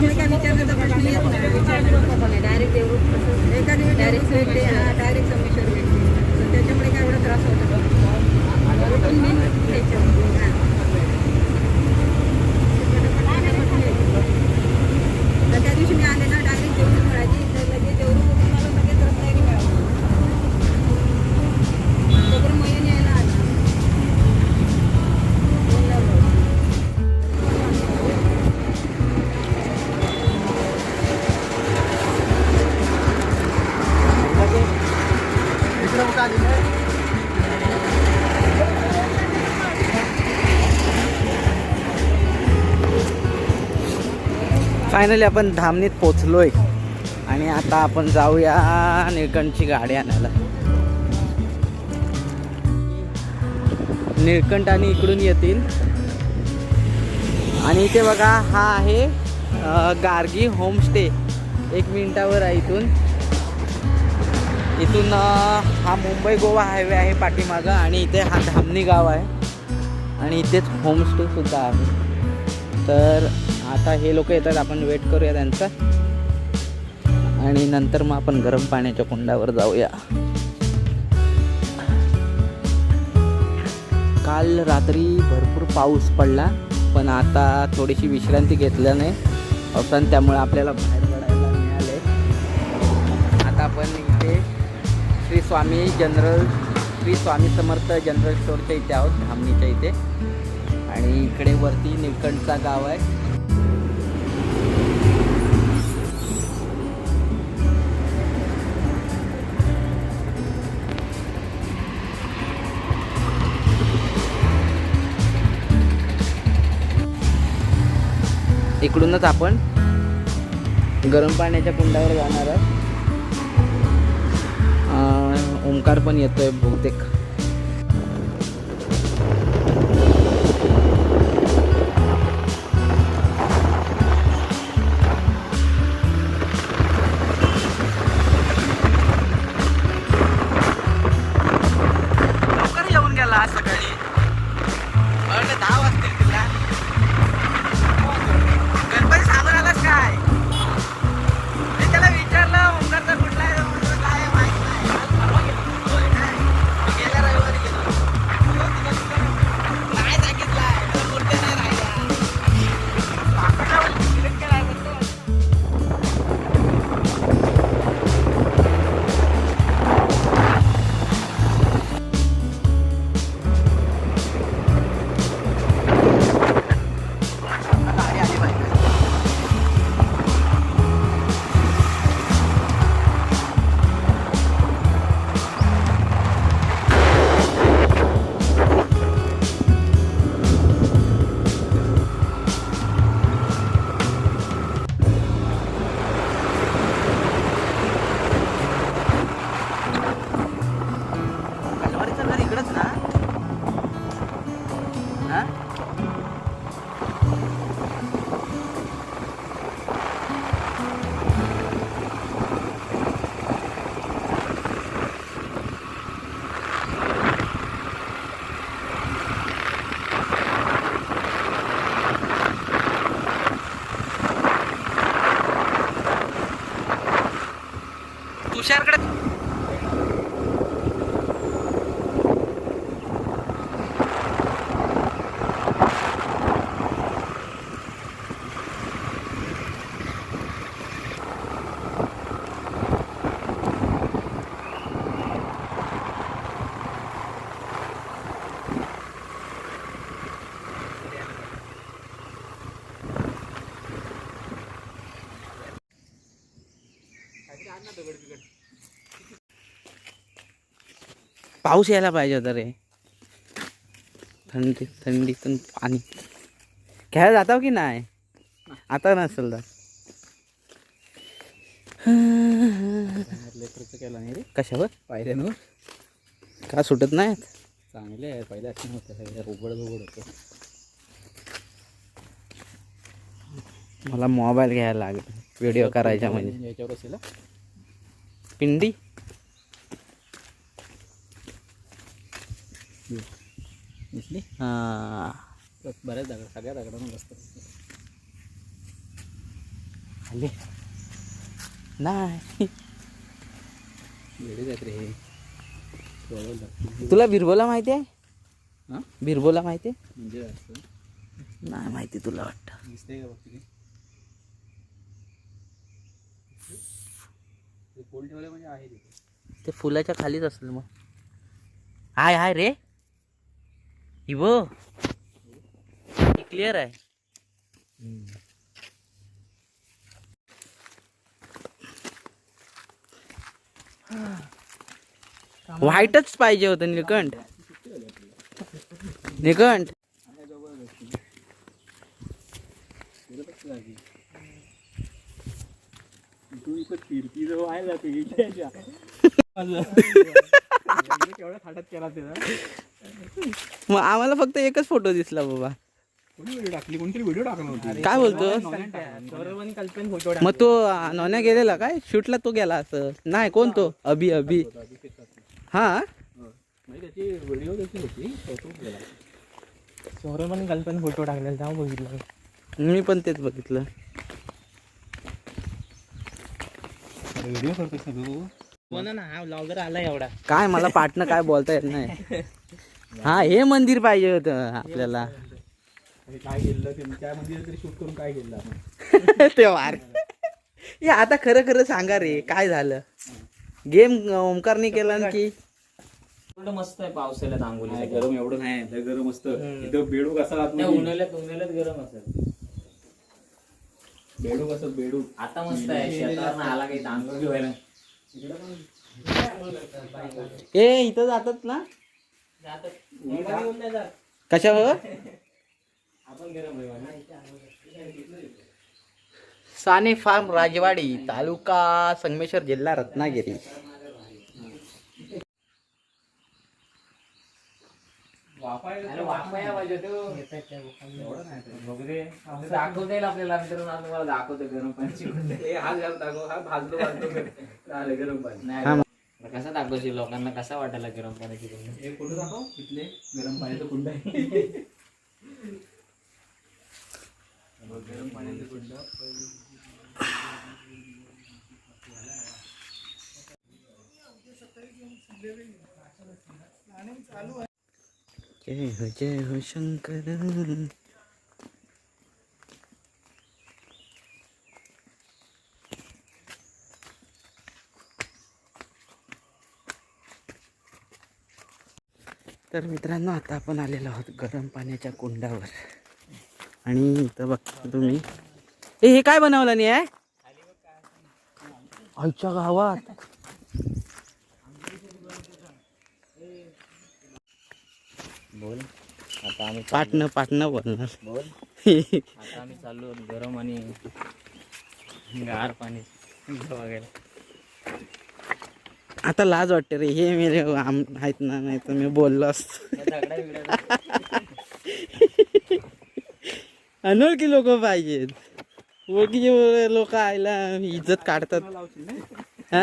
त्याच्यामुळे काय विचारण्याचा प्रश्न येत नाही. डायरेक्ट एखादी डायरेक्ट भेटते हा डायरेक्ट संमेश्वर भेटते तर त्याच्यामुळे काय एवढा त्रास होतो मी फायनली आपण धामणीत पोचलोय आणि आता आपण जाऊया निळकंठची गाडी आणायला. निळकंठ आणि इकडून येतील. आणि इथे बघा हा आहे गार्गी होमस्टे. एक मिनिटावर आहे इथून. इथून हा मुंबई गोवा हायवे आहे पाठीमागं आणि इथे हा धामणी गाव आहे. आणि इथेच होमस्टेसुद्धा आहे. तर आता हे लोक येतात आपण वेट करूया त्यांचा. आणि नंतर मग आपण गरम पाण्याच्या कुंडावर जाऊया. काल रात्री भरपूर पाऊस पडला पण आता थोडीशी विश्रांती घेतल्याने पावसाने त्यामुळे आपल्याला बाहेर पडायला मिळाले. आता आपण इथे श्री स्वामी जनरल श्री स्वामी समर्थ जनरल स्टोअरच्या इथे आहोत धामणीच्या इथे. आणि इकडे वरती निळकंठचा गाव आहे. इकडूनच आपण गरम पाण्याच्या कुंडावर जाणार आहोत. ओंकार पण येतोय बहुतेक. पाऊस यायला पाहिजे होता रे. थंडी थंडीतून पाणी खेळायला जाता की नाही? आता नसेल तर लेकरचं केला नाही रे कशावर? पायऱ्यांवर. का सुटत नाहीत? चांगले आहे पहिल्या असं नव्हतं सगळं उघड उघड होतं. मला मोबाईल घ्यायला लागेल. व्हिडिओ करायचा म्हणजे याच्यावर असेल? पिंडी. दिसली? हां. बऱ्याच दगड सगळ्या दगडांना बसतात. खाली नाही. रे. तुला बिरबोला माहिती आहे? हा? बिरबोला माहिती आहे? म्हणजे नाही माहिती तुला वाटतं. दिसतंय का बघ ठेवलं म्हणजे आहे तिथे. ते फुलाच्या खालीच असेल मग. हाय हाय रे. इवो. क्लिअर आहे. व्हाईटच पाहिजे होतं निळकंठ. निळकंठ तू इथं फिरती जवळ आहे जाते इकडच्या केवढ्या थाटात केला त्याला मग आम्हाला फक्त एकच फोटो दिसला बाबा. कोणी व्हिडिओ टाकली कोणतरी व्हिडिओ टाकणार होती काय बोलतो? कल्पन फोटो मग तो नोन्या गेलेला काय? शूटला तो गेला असं. नाही कोण तो? अभि अभि. हा? त्याची व्हिडिओ कशी होती फोटो केला सौरभ कल्पना फोटो टाकलेला बघितलं. मी पण तेच बघितलं. व्हिडिओ करतोस ना तू बोला ना हा ब्लॉगर आला एवढा. काय मला पाटणं काय बोलता येत नाही. हा हे मंदिर पाहिजे होतं आपल्याला. अरे काय गेलं ते त्या मंदिरात तरी शूट करून काय गेलं आपण? ते वार. हे आता खरं खरं सांगा रे काय झालं? गेम ओमकारने केला ना की? मस्त आहे पावसाळ्यात नाही, गरम एवढं नाही लय गरम असतं. इथं बेडूक असा आतमध्ये. उन्हाळ्यात उन्हाळ्यात गरम असेल. बेडूक असं बेडूक आता मस्त आहे शेतावर आला काही आंघोळी व्हायला ए इथं जातात ना? गरम साने फार्म राजवाडी तालुका संगमेश्वर जिल्हा रत्नागिरी. वाफाया पाहिजे तो बघू दे. दाखवता येईल आपल्याला मित्रांनो आज तुम्हाला दाखवतो गरम पाण्याची कुंड हा जास्त दाखव हा भाजलो भाजलो. झालं गरम पाणी. नाही कसं दाखवशील लोकांना कसा वाटायला गरम पाण्याची कुंड हे फोटो दाखव? तिथले गरम पाण्याचं कुंड आहे. गरम पाण्याचं कुंड. जय हो जय हो शंकर। तर मित्रांनो आता आपण आलेलो आहोत गरम पाण्याच्या कुंडावर. आणि इथं बघता तुम्ही हे काय बनवलं नाही आहे आईच्या गावात. बोल. आता आम्ही पाटणं पाटणं बोलणार. बोल. आता आम्ही चाललो गरम आणि गार पाणी बघायला आता लाज वाटते रे हे मेरे आम आहेत ना नाही तर मी बोललो असतो. अनोळखी लोक पाहिजेत. ओळखीचे लोक आयला इज्जत काढतात. हा?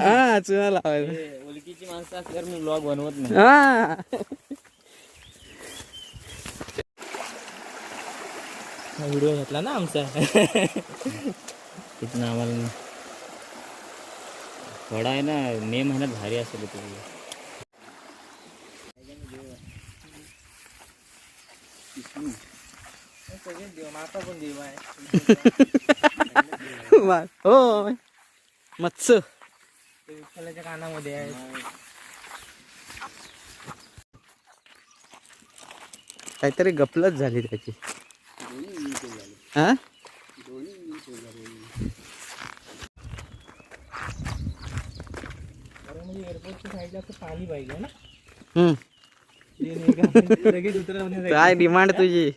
हा चुना लावायला माणसं असल्यावर मी ब्लॉग बनवत नाही. हा. व्हिडिओ घेतला ना आमचा. तिथनं आम्हाला थोडा आहे ना मे महिन्यात भारी असेल तो पण देव आहे वा- हो. मत्स्य विठ्ठलाच्या कानामध्ये आहे. काहीतरी गपलत झाली त्याची. हा? म्हणजे काय डिमांड तुझी?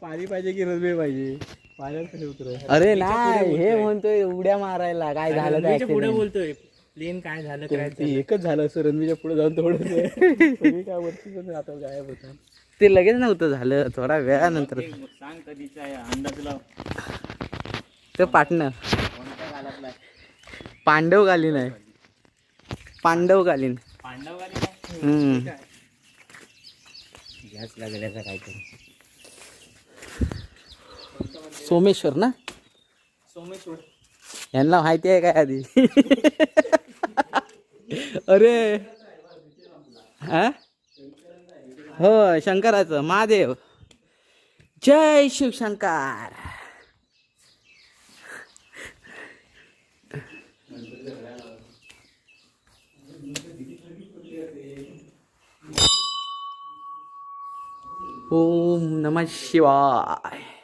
पाणी पाहिजे की रनवे पाहिजे पाण्यात कसे उतर अरे नाही हे म्हणतोय उड्या मारायला. काय झालं काय पुढे? बोलतोय. प्लेन काय झालं काय एकच झालं असं रणवीच्या पुढे जाऊन थोडं तुम्ही काय वरती गायब होता. ते लगेच नव्हतं झालं थोडा वेळानंतर. सांग कधीचा आहे अंदाज लाव. ते पाटणं. कोणत्या कालातला आहे? पांडव गॅस लागल्याचा काहीतरी सोमेश्वर ना? सोमेश्वर. यांना माहिती आहे काय आधी? अरे. हा हो शंकराचं महादेव. जय शिवशंकर ओम नमः शिवाय.